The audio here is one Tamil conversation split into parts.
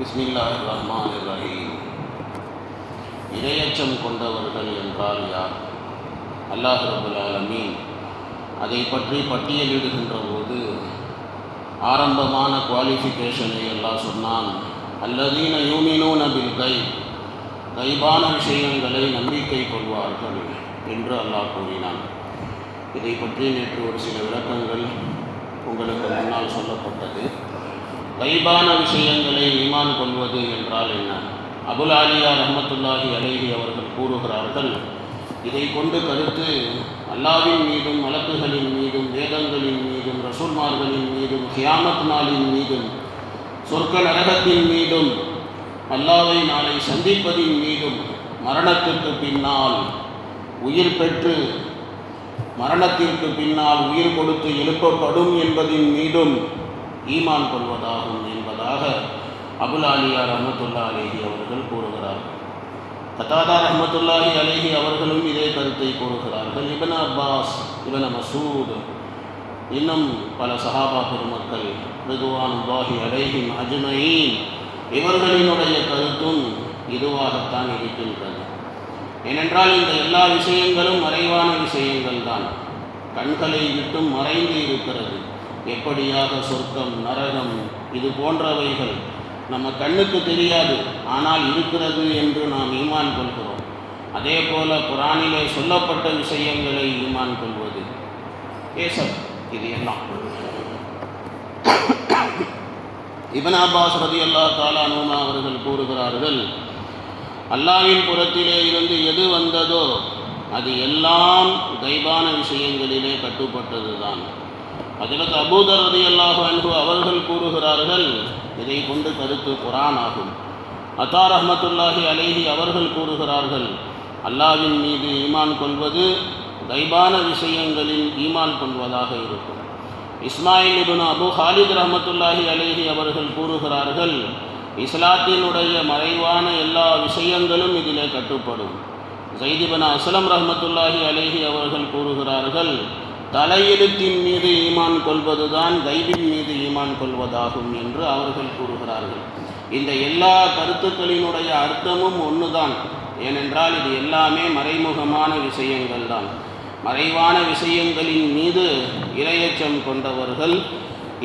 பிஸ்மில்லாஹ் ரஹ்மான் ரஹீம் இரையச்சம் கொண்டவர்கள் என்றால் யார்? அல்லாஹ் ரபுல் ஆலமீன். அதை பற்றி பட்டியலிடுகின்ற போது ஆரம்பமான குவாலிஃபிகேஷனை எல்லாம் சொன்னான் அல்லதீன யூமினூன பில் கை கைபான விஷயங்களை நம்பிக்கை கொள்வார்கள் என்று அல்லாஹ் கூறினான். இதை பற்றி நேற்று ஒரு சில விளக்கங்கள் உங்களுக்கு முன்னால் சொல்லப்பட்டது. கைபான விஷயங்களை ஈமான் கொள்வது என்றால் என்ன? அபுல் ஆலியா ரஹமத்துல்லாஹி அலேஹி அவர்கள் கூறுகிறார்கள் இதை கொண்டு கருத்து அல்லாவின் மீதும் வழக்குகளின் மீதும் வேதங்களின் மீதும் ரசூல்மார்களின் மீதும் கியாமத் நாளின் மீதும் சொர்க்க நரகத்தின் மீதும் அல்லாவை நாளை சந்திப்பதின் மீதும் மரணத்திற்கு பின்னால் உயிர் பெற்று மரணத்திற்கு பின்னால் உயிர் கொடுத்து எழுப்பப்படும் என்பதின் மீதும் ஈமான் கொள்வதாகும் என்பதாக அபுல் அலியா ரஹமத்துல்லா அலேஹி அவர்கள் கூறுகிறார்கள் கத்தாதா ரஹமத்துல்லாஹி அலேஹி அவர்களும் இதே கருத்தை கூறுகிறார்கள். இபன் அப்பாஸ் இபன் மசூத் இன்னும் பல சஹாபா பெருமக்கள் ரிதுவானுல்லாஹி அலேஹிம் அஜ்மயின் இவர்களினுடைய கருத்தும் இதுவாகத்தான் இருக்கின்றது. ஏனென்றால் இந்த எல்லா விஷயங்களும் மறைவான விஷயங்கள் தான் கண்களை விட்டும் மறைந்து இருக்கிறது. எப்படியாக சொர்க்கம் நரகம் இது போன்றவைகள் நம்ம கண்ணுக்கு தெரியாது ஆனால் இருக்கிறது என்று நாம் ஈமான் கொள்கிறோம். அதே போல குரானிலே சொல்லப்பட்ட விஷயங்களை ஈமான் கொள்வது. கேசப் இது எல்லாம். இபன் அப்பாஸ் ரதி அல்லா தாலானுமா அவர்கள் கூறுகிறார்கள் அல்லாவின் புறத்திலே இருந்து எது வந்ததோ அது எல்லாம் கைபான விஷயங்களிலே கட்டுப்பட்டது தான் அதில் அபூதர் ரதி அல்லாஹு அன்பு அவர்கள் கூறுகிறார்கள் இதை கொண்டு கருத்து குரான் ஆகும். அத்தார் அஹமத்துல்லாஹி அலேஹி அவர்கள் கூறுகிறார்கள் அல்லாவின் மீது ஈமான் கொள்வது கைபான விஷயங்களில் ஈமான் கொள்வதாக இருக்கும். இஸ்மாயில் இபின் அபு ஹாலித் ரஹமத்துல்லாஹி அலேஹி அவர்கள் கூறுகிறார்கள் இஸ்லாத்தினுடைய மறைவான எல்லா விஷயங்களும் இதிலே கட்டுப்படும். ஜெய்திபன் அஸ்லம் ரஹமத்துல்லாஹி அலேஹி அவர்கள் கூறுகிறார்கள் தலையெழுத்தின் மீது ஈமான் கொள்வதுதான் கைவின் மீது ஈமான் கொள்வதாகும் என்று அவர்கள் கூறுகிறார்கள். இந்த எல்லா கருத்துக்களினுடைய அர்த்தமும் ஒன்றுதான் ஏனென்றால் இது எல்லாமே மறைமுகமான விஷயங்கள் தான் மறைவான விஷயங்களின் மீது இரையச்சம் கொண்டவர்கள்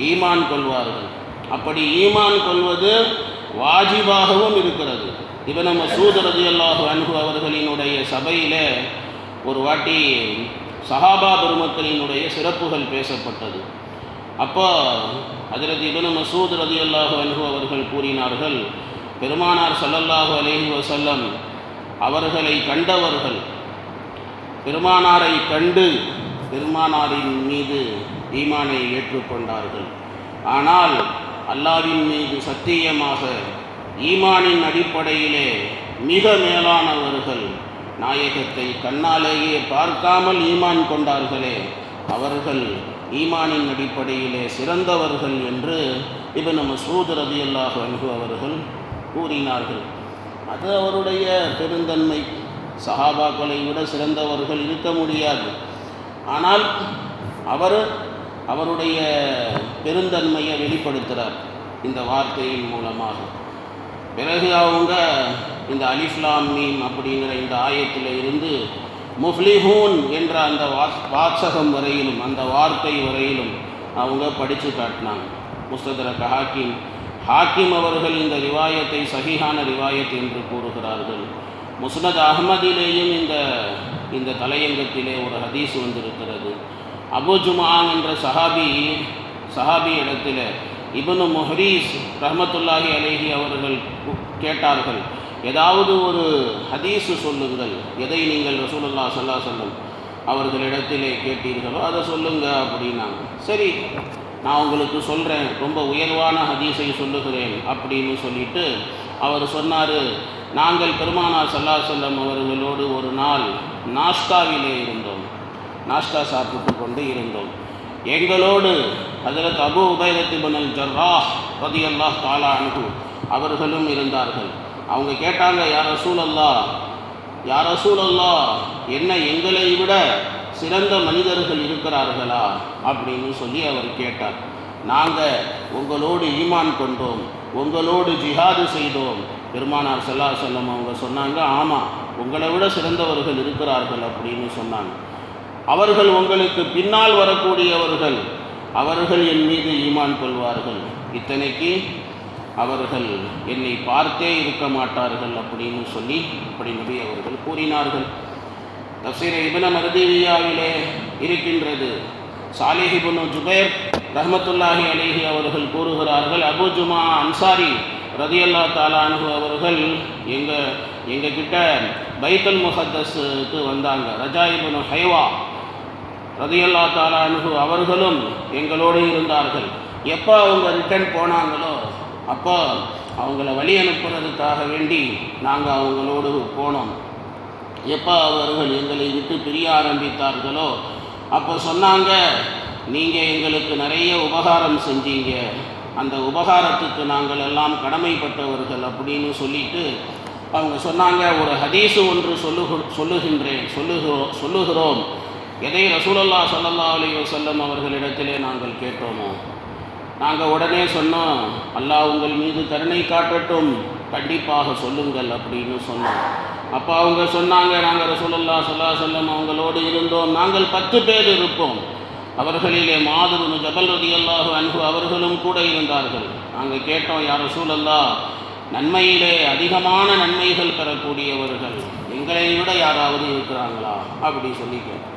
ஈமான் கொள்வார்கள். அப்படி ஈமான் கொள்வது வாஜிபாகவும் இருக்கிறது. இப்போ நம்ம சூதரது அல்லாஹு அன்பு அவர்களினுடைய சபையில் ஒரு வாட்டி சஹாபா பெருமக்களினுடைய சிறப்புகள் பேசப்பட்டது. அப்போ அதிரதி இபனு மசூத் ரதி அல்லாஹு அன்பு அவர்கள் கூறினார்கள் பெருமானார் சல்லல்லாஹு அலேஹி வசல்லம் அவர்களை கண்டவர்கள் பெருமானாரை கண்டு பெருமானாரின் மீது ஈமானை ஏற்றுக்கொண்டார்கள். ஆனால் அல்லாவின் மீது சத்தியமாக ஈமானின் அடிப்படையிலே மிக மேலானவர்கள் நாயகத்தை கண்ணாலேயே பார்க்காமல் ஈமான் கொண்டார்களே. அவர்கள் ஈமானின் அடிப்படையிலே சிறந்தவர்கள் என்று இவன் நம்ம சூதரதி அல்லாஹ் அன்பு அவர்கள் கூறினார்கள். அது அவருடைய பெருந்தன்மை. சஹாபாக்களை விட சிறந்தவர்கள் இருக்க முடியாது. ஆனால் அவர் அவருடைய பெருந்தன்மையை வெளிப்படுத்துகிறார் இந்த வார்த்தையின் மூலமாக. பிறகு அவங்க இந்த அலிஃப்லாம் மீம் அப்படிங்கிற இந்த ஆயத்தில் இருந்து முஃப்லிஹூன் என்ற அந்த வா வாசகம் வரையிலும் அந்த வார்த்தை வரையிலும் அவங்க படித்து காட்டினாங்க. முஸ்தரக ஹாக்கிம் ஹாக்கிம் அவர்கள் இந்த ரிவாயத்தை சகிஹான ரிவாயத் என்று கூறுகிறார்கள். முஸ்னத் அகமதிலேயும் இந்த இந்த தலையங்கத்திலே ஒரு ஹதீஸ் வந்திருக்கிறது. அபு ஜுமான் என்ற சஹாபி சஹாபி இடத்தில் இபனு முஹரீஸ் ரஹமத்துல்லாஹி அலேஹி அவர்கள் கேட்டார்கள் ஏதாவது ஒரு ஹதீஸு சொல்லுங்கள். எதை நீங்கள் ரசூலுல்லா சல்லா சொல்லும் அவர்களிடத்திலே கேட்டீர்களோ அதை சொல்லுங்க அப்படின்னாங்க. சரி நான் உங்களுக்கு சொல்கிறேன் ரொம்ப உயர்வான ஹதீஸை சொல்லுகிறேன் அப்படின்னு சொல்லிட்டு அவர் சொன்னார். நாங்கள் பெருமானார் சல்லா செல்லம் அவர்களோடு ஒரு நாள் நாஸ்தாவிலே இருந்தோம். நாஸ்தா சாப்பிட்டு கொண்டு இருந்தோம். எங்களோடு அதில் அபு உபயதத்து பனல் ஜர்ராஹ் ரதி அல்லாஹ் தாலா அனுகு அவர்களும் இருந்தார்கள். அவங்க கேட்டாங்க யார் ரசூல் அல்லா யார் ரசூல் அல்லா என்ன எங்களை விட சிறந்த மனிதர்கள் இருக்கிறார்களா? அப்படின்னு சொல்லி அவர் கேட்டார். நாங்கள் உங்களோடு ஈமான் கொண்டோம் உங்களோடு ஜிஹாது செய்தோம். பெருமானார் செல்லா செல்லம் அவங்க சொன்னாங்க ஆமாம் உங்களை விட சிறந்தவர்கள் இருக்கிறார்கள் அப்படின்னு சொன்னாங்க. அவர்கள் உங்களுக்கு பின்னால் வரக்கூடியவர்கள் அவர்கள் என் மீது ஈமான் கொள்வார்கள். இத்தனைக்கு அவர்கள் என்னை பார்த்தே இருக்க மாட்டார்கள் அப்படின்னு சொல்லி அப்படி நபி அவர்கள் கூறினார்கள். தப்சீர இபன மருதீவியாவிலே இருக்கின்றது. சாலிஹிபுன் ஜுபேர் ரஹமத்துல்லாஹி அலிஹி அவர்கள் கூறுகிறார்கள் அபு ஜுமா அன்சாரி ரதியல்லா தாலானு அவர்கள் எங்கள் எங்கள் கிட்ட பைத்தல் முஹத்தஸுக்கு வந்தாங்க. ரஜாயிபுன் ஹைவா ரதியல்லா தாலானு அவர்களும் எங்களோடு இருந்தார்கள். எப்போ அவங்க ரிட்டர்ன் போனாங்களோ அப்போ அவங்கள வழி அனுப்புறதுக்காக வேண்டி நாங்கள் அவங்களோடு போனோம். எப்போ அவர்கள் எங்களை விட்டு பிரிய ஆரம்பித்தார்களோ அப்போ சொன்னாங்க நீங்கள் எங்களுக்கு நிறைய உபகாரம் செஞ்சீங்க. அந்த உபகாரத்துக்கு நாங்கள் எல்லாம் கடமைப்பட்டவர்கள் அப்படின்னு சொல்லிட்டு அவங்க சொன்னாங்க ஒரு ஹதீஸு ஒன்று சொல்லுகு சொல்லுகின்றேன் சொல்லுகிறோம் சொல்லுகிறோம். எதை ரசூலல்லா சொல்லல்லா அலி வசல்லம் அவர்களிடத்திலே நாங்கள் கேட்டோமோ? நாங்கள் உடனே சொன்னோம் அல்லாஹ் உங்கள் மீது கருணை காட்டட்டும். கண்டிப்பாக சொல்லுங்கள் அப்படின்னு சொன்னோம். அப்போ அவங்க சொன்னாங்க நாங்கள் ரசூலல்லா சொல்லா சொல்லம் அவங்களோடு இருந்தோம். நாங்கள் பத்து பேர் இருப்போம். அவர்களிலே மாதுரு ஜபல் ரதி அல்லாஹு அன்பு அவர்களும் கூட இருந்தார்கள். நாங்கள் கேட்டோம் யார் ரசூலல்லா நன்மையிலே அதிகமான நன்மைகள் பெறக்கூடியவர்கள் எங்களை விட யாராவது இருக்கிறாங்களா? அப்படி சொல்லி கேட்டோம்.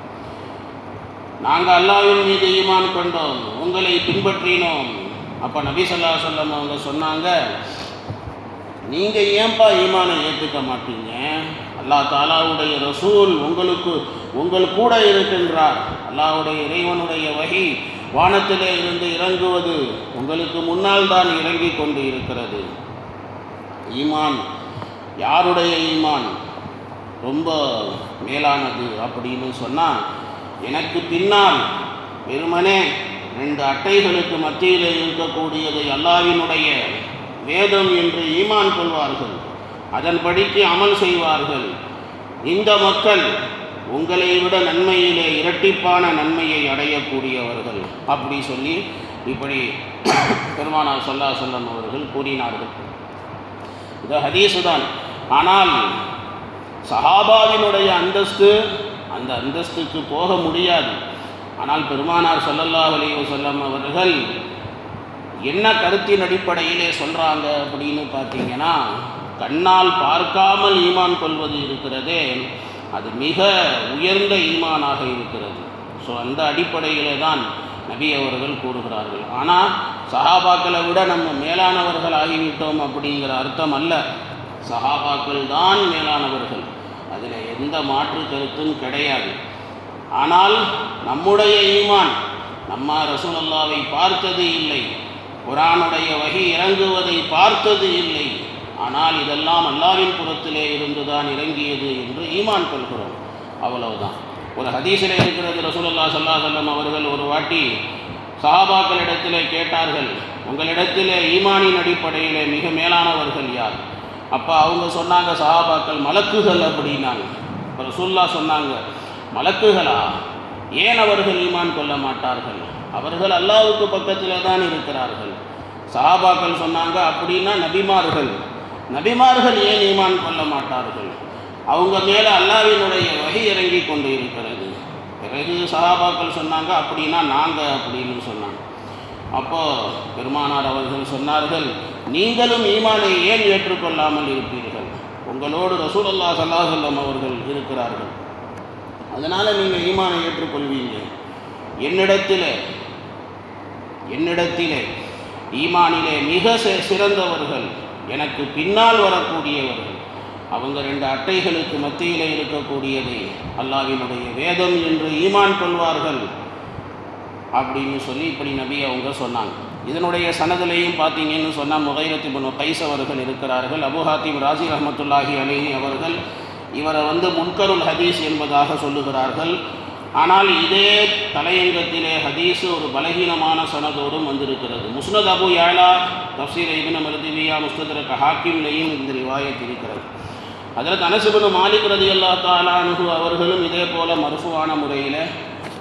நாங்கள் அல்லாவின் மீது ஈமான் கொண்டோம் உங்களை பின்பற்றினோம். அப்போ நபி சொல்லா சொல்லம் அவங்க சொன்னாங்க நீங்கள் ஏன்பா ஈமானை ஏற்றுக்க மாட்டீங்க? அல்லா தாலாவுடைய ரசூல் உங்களுக்கு உங்கள் கூட இருக்கின்றார். அல்லாவுடைய இறைவனுடைய வகை வானத்திலே இருந்து இறங்குவது உங்களுக்கு முன்னால் தான் இறங்கி கொண்டு இருக்கிறது ஈமான் யாருடைய ஈமான்? ரொம்ப மேலானது அப்படின்னு சொன்னால் எனக்கு பின்னால் வெறுமனே ரெண்டு அட்டைகளுக்கு மத்தியில் இருக்கக்கூடியது அல்லாவினுடைய வேதம் என்று ஈமான் கொள்வார்கள். அதன்படிக்கு அமல் செய்வார்கள். இந்த மக்கள் உங்களை விட நன்மையிலே இரட்டிப்பான நன்மையை அடையக்கூடியவர்கள். அப்படி சொல்லி இப்படி பெருமானார் சொல்லா சொல்லம் அவர்கள் கூறினார்கள். இது ஹதீஸு தான் ஆனால் சஹாபாவினுடைய அந்தஸ்து அந்த அந்தஸ்துக்கு போக முடியாது. ஆனால் பெருமானார் சொல்லல்லா அலி வசல்லம் அவர்கள் என்ன கருத்தின் அடிப்படையிலே சொல்கிறாங்க அப்படின்னு பார்த்தீங்கன்னா கண்ணால் பார்க்காமல் ஈமான் கொள்வது இருக்கிறதே அது மிக உயர்ந்த ஈமானாக இருக்கிறது. ஸோ அந்த அடிப்படையிலே தான் நபி அவர்கள் கூறுகிறார்கள். ஆனால் சஹாபாக்களை விட நம்ம மேலானவர்கள் ஆகிவிட்டோம் அப்படிங்கிற அர்த்தம் அல்ல. சஹாபாக்கள் தான் மேலானவர்கள். அதில் எந்த மாற்று கருத்தும் கிடையாது. ஆனால் நம்முடைய ஈமான் நம்ம ரசூலல்லாவை பார்த்தது இல்லை. குரானுடைய வகை இறங்குவதை பார்த்தது இல்லை. ஆனால் இதெல்லாம் அல்லாவின் புறத்திலே இருந்துதான் இறங்கியது என்று ஈமான் கொள்கிறோம். அவ்வளவுதான். ஒரு ஹதீஸில் இருக்கிறது ரசூலுல்லா சல்லா சொல்லம் அவர்கள் ஒரு வாட்டி சஹாபாக்களிடத்திலே கேட்டார்கள் உங்களிடத்திலே ஈமானின் அடிப்படையிலே மிக மேலானவர்கள் யார்? அப்போ அவங்க சொன்னாங்க சஹாபாக்கள் மலக்குகள் அப்படின்னாங்க. இப்போ சொல்லா சொன்னாங்க மலக்குகளா ஏன் அவர்கள் ஈமான் கொள்ள மாட்டார்கள்? அவர்கள் அல்லாவுக்கு பக்கத்தில் தான் இருக்கிறார்கள். சஹாபாக்கள் சொன்னாங்க அப்படின்னா நபிமார்கள் நபிமார்கள் ஏன் ஈமான் கொள்ள மாட்டார்கள்? அவங்க மேலே அல்லாவினுடைய வகை இறங்கி கொண்டு இருக்கிறது பிறகு சஹாபாக்கள் சொன்னாங்க அப்படின்னா நாங்கள் அப்படின்னு சொன்னாங்க. அப்போ பெருமானார் அவர்கள் சொன்னார்கள் நீங்களும் ஈமானை ஏன் ஏற்றுக்கொள்ளாமல் இருப்பீர்கள்? உங்களோடு ரசூலுல்லா சல்லாஹல்லம் அவர்கள் இருக்கிறார்கள். அதனால் நீங்கள் ஈமானை ஏற்றுக்கொள்வீங்க. என்னிடத்தில் என்னிடத்திலே ஈமானிலே மிக சிறந்தவர்கள் எனக்கு பின்னால் வரக்கூடியவர்கள் அவங்க ரெண்டு அட்டைகளுக்கு மத்தியில் இருக்கக்கூடியதை அல்லாவினுடைய வேதம் என்று ஈமான் கொள்வார்கள் அப்படின்னு சொல்லி இப்படி நபி அவங்க சொன்னாங்க. இதனுடைய சனதிலையும் பார்த்தீங்கன்னு சொன்னால் முகைரத்தி புனு கைஸ் அவர்கள் இருக்கிறார்கள். அபுஹாத்திம் ராஜி ரஹமத்துல்லாஹி அலிஹி அவர்கள் இவரை வந்து முன்கருள் ஹதீஸ் என்பதாக சொல்லுகிறார்கள். ஆனால் இதே தலையங்கத்திலே ஹதீஸ் ஒரு பலகீனமான சனதோடும் வந்திருக்கிறது. முஸ்னத் அபு யாலா தப்சீர் இபின் மருதிவியா முஸ்தரக்க ஹாக்கிம்லேயும் இந்த ரிவாயத் இருக்கிறது. அதில் அனசுபனு மாலிக் ரதி அல்லா தாலானுகு அவர்களும் இதே போல மருஃபுவான முறையில்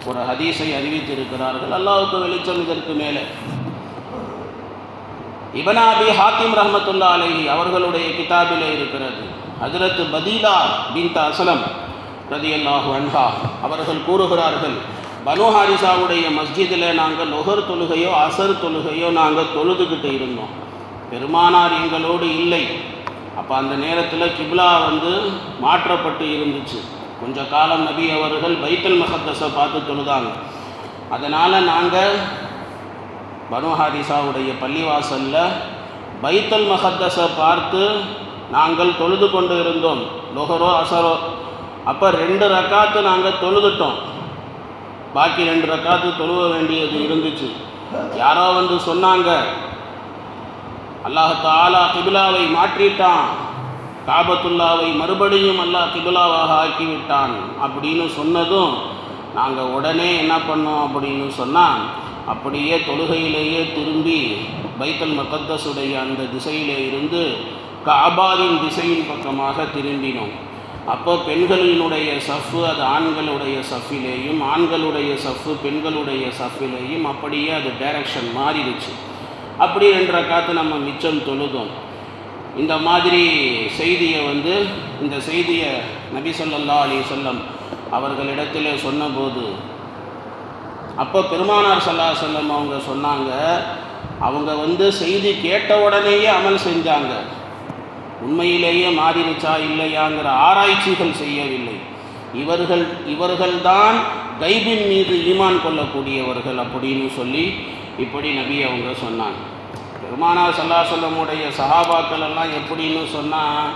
ஒரு ஹதீஸை அறிவித்திருக்கிறார்கள். அல்லாவுக்கு வெளிச்சம் இதற்கு மேலே. இபனாபி ஹாத்திம் ரஹமத்துல்லா அலைஹி அவர்களுடைய கிதாபிலே இருக்கிறது. ஹஜரத் பதீலா பின் அசலம் ரதியல்லாஹு அன்ஹா அவர்கள் கூறுகிறார்கள் பனு ஹாரிசாவுடைய மஸ்ஜிதில் நாங்கள் நுகர் தொழுகையோ அசர் தொழுகையோ நாங்கள் தொழுதுகிட்டு இருந்தோம். பெருமானார் எங்களோடு இல்லை. அப்போ அந்த நேரத்தில் கிப்லா வந்து மாற்றப்பட்டு இருந்துச்சு. கொஞ்ச காலம் நபி அவர்கள் பைத்தல் மகத்தஸை பார்த்து தொழுதாங்க. அதனால் நாங்கள் பனு ஹாரிசாவுடைய பள்ளிவாசலில் பைத்தல் மஹத்தஸை பார்த்து நாங்கள் தொழுது கொண்டு இருந்தோம். லொஹரோ அசரோ அப்போ ரெண்டு ரக்காத்து நாங்கள் தொழுதுட்டோம். பாக்கி ரெண்டு ரக்காத்து தொழுவ வேண்டியது இருந்துச்சு. யாரோ வந்து சொன்னாங்க அல்லாஹாலா கிபிலாவை மாற்றிட்டான். காபத்துல்லாவை மறுபடியும் அல்லாஹ் கிபிலாவாக ஆக்கிவிட்டான். அப்படின்னு சொன்னதும் நாங்கள் உடனே என்ன பண்ணோம்? அப்படின்னு சொன்னால் அப்படியே தொழுகையிலேயே திரும்பி பைத்தல் மக்கத்தசுடைய அந்த திசையிலே இருந்து காபாவின் திசையின் பக்கமாக திரும்பினோம். அப்போ பெண்களினுடைய சஃப்பு அது ஆண்களுடைய சஃப்பிலேயும் ஆண்களுடைய சஃப்பு பெண்களுடைய சஃப்பிலேயும் அப்படியே அது டைரக்ஷன் மாறிடுச்சு. அப்படி என்ற காத்து நம்ம மிச்சம் தொழுதோம். இந்த மாதிரி செய்தியை வந்து இந்த செய்தியை நபி சொல்லல்லா அலி சொல்லம் அவர்களிடத்தில் சொன்னபோது அப்போ பெருமானார் சல்லா செல்லம் அவங்க சொன்னாங்க அவங்க வந்து செய்தி கேட்ட உடனேயே அமல் செஞ்சாங்க. உண்மையிலேயே மாறிடுச்சா இல்லையாங்கிற ஆராய்ச்சிகள் செய்யவில்லை. இவர்கள் இவர்கள்தான் கைபின் மீது ஈமான் கொள்ளக்கூடியவர்கள் அப்படின்னு சொல்லி இப்படி நபி அவங்க சொன்னாங்க. பெருமானார் சல்லா சொல்லமுடைய சஹாபாக்கள் எல்லாம் எப்படின்னு சொன்னால்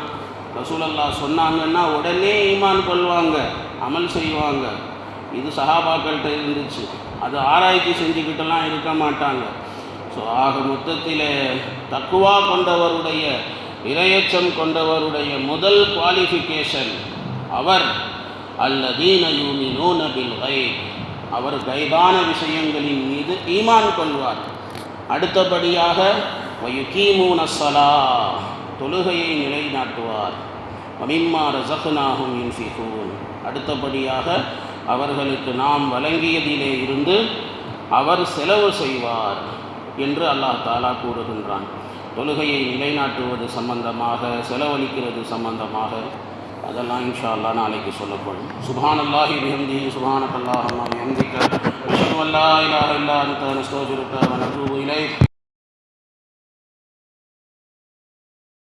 ரசூலல்லா சொன்னாங்கன்னா உடனே ஈமான் கொள்வாங்க அமல் செய்வாங்க. இது சஹாபாக்கள்கிட்ட இருந்துச்சு. அது ஆராய்ச்சி செஞ்சுக்கிட்டெல்லாம் இருக்க மாட்டாங்க. ஸோ ஆக மொத்தத்தில் தக்குவா கொண்டவருடைய இரையச்சம் கொண்டவருடைய முதல் குவாலிஃபிகேஷன் அவர். அல்லதீன யூமினூன பில் வை அவர் கைதான விஷயங்களின் மீது ஈமான் கொள்வார். அடுத்தபடியாக வயுகீமூன சலா தொழுகையை நிலைநாட்டுவார். மமிம்மா ரசகுனாகும் இன்ஃபிகூன் அடுத்தபடியாக அவர்களுக்கு நாம் வழங்கியதிலே இருந்து அவர் செலவு செய்வார் என்று அல்லாஹ் தாலா கூறுகின்றான். தொழுகையை நிலைநாட்டுவது சம்பந்தமாக செலவழிக்கிறது சம்பந்தமாக அதெல்லாம் இன்ஷா அல்லா நாளைக்கு சொல்லப்படும். சுபான் அல்லாஹி பிஹம்தி சுபானக் அல்லாஹ் எந்திக்க அஷ்ஹது அல்லா இலாஹ இல்லா அன்த நஸ்தக்ஃபிருக்க வ இலைக்.